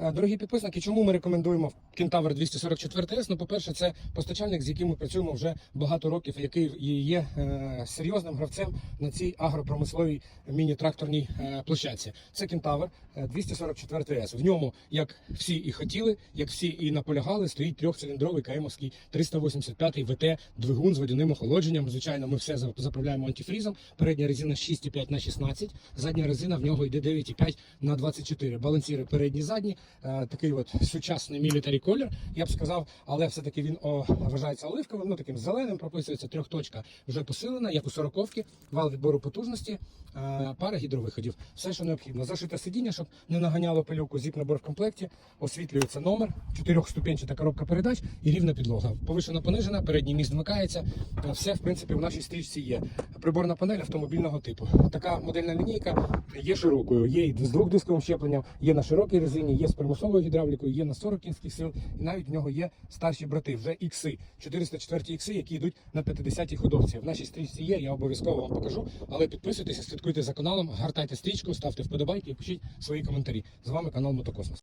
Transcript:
Е, Дорогі підписники, чому ми рекомендуємо Кентавр 244 с Ну, по-перше, це постачальник, з яким ми працюємо вже багато років, який є е, серйозним гравцем на цій агропромисловій міні-тракторній е, площадці. Це Кентавр е, 244 с В ньому, як всі і хотіли, як всі і наполягали, стоїть трьохциліндровий КМовський 385 ВТ двигун з водяним охолодженням. Звичайно, ми все заправляємо антифрізом. Передня резина 6,5 на 16, задня резина в нього йде 9,5 на 24. Балансіри передні, задні. Е, Такий от сучасний мілітарі колір, я б сказав, але все-таки він о, вважається оливковим, ну таким зеленим, прописується трьохточка вже посилена, як у сороковки, вал відбору потужності, е, пара гідровиходів. Все, що необхідно. Зашите сидіння, щоб не наганяло пилюку, зіп набор в комплекті, освітлюється номер, чотирьохступенчата коробка передач і рівна підлога. Повишена понижена, передній міст вмикається. Е, Все, в принципі, в нашій стрічці є. Приборна панель автомобільного типу. Така модельна лінійка є широкою. Є і з двохдисковим щепленням, є на широкій резині, є з примусовою гідравлікою, є на 40 кінських сил, і навіть в нього є старші брати, вже ікси, 404 ікси, які йдуть на 50-й ходовці. В нашій стрічці є, я обов'язково вам покажу. Але підписуйтесь, слідкуйте за каналом, гартайте стрічку, ставте вподобайки і пишіть свої коментарі. З вами канал Мотокосмос.